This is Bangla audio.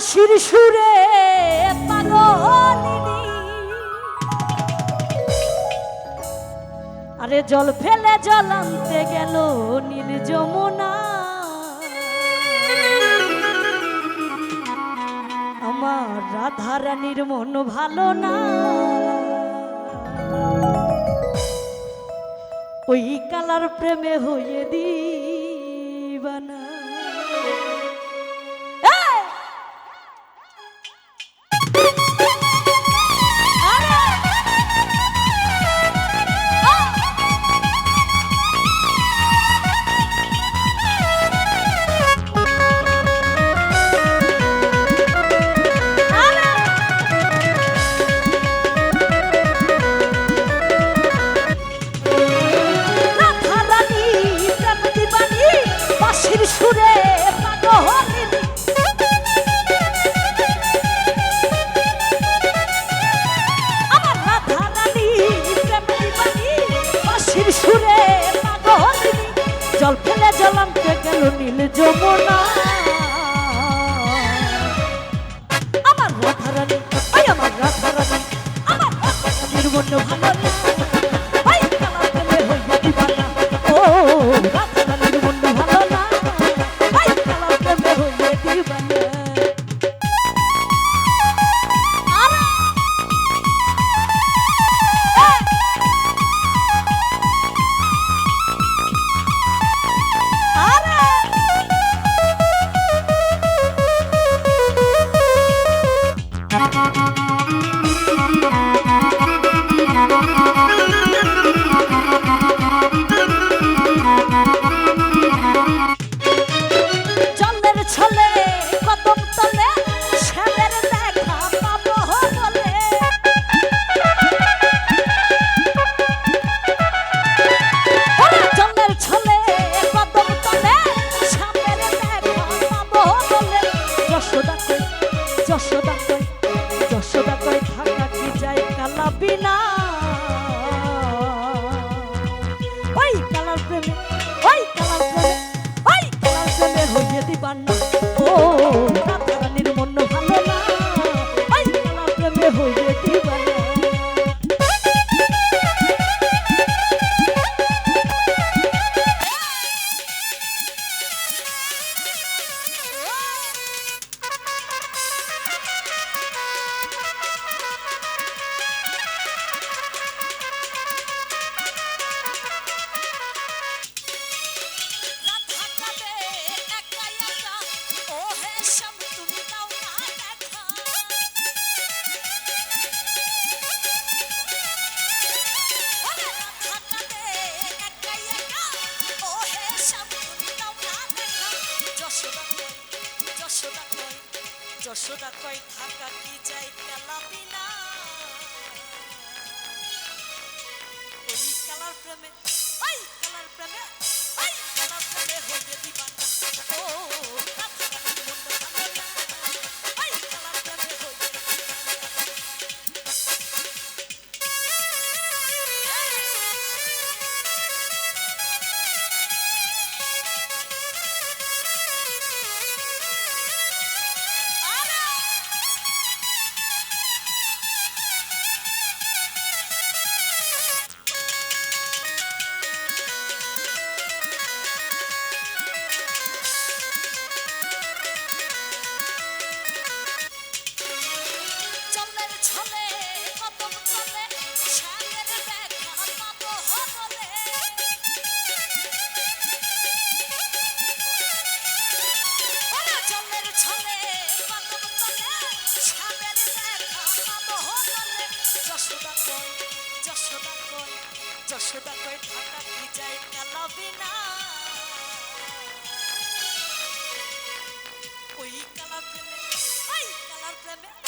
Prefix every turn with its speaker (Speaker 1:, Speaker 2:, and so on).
Speaker 1: বাঁশির সুরে আরে জল ফেলে জল আনতে গেল নীল যমুনা। আমার রাধা রানীর মন ভালো না। ওই কালার প্রেমে হয়ে দিই। জল ফেলে জলান্তে গেল নীল যমুনা। আমার রাধারানী আমার রাধারানী আমার মনে ভালো সোনা কয় থাকা কি যাই কালাবি না। ওই কালার প্রেমে ওই কালার প্রেমে
Speaker 2: যশোদা কয় যশোদা কয়, ঢাকা কি যায় কালাবি না ওই কালার প্রেমে, ওই কালার প্রেমে।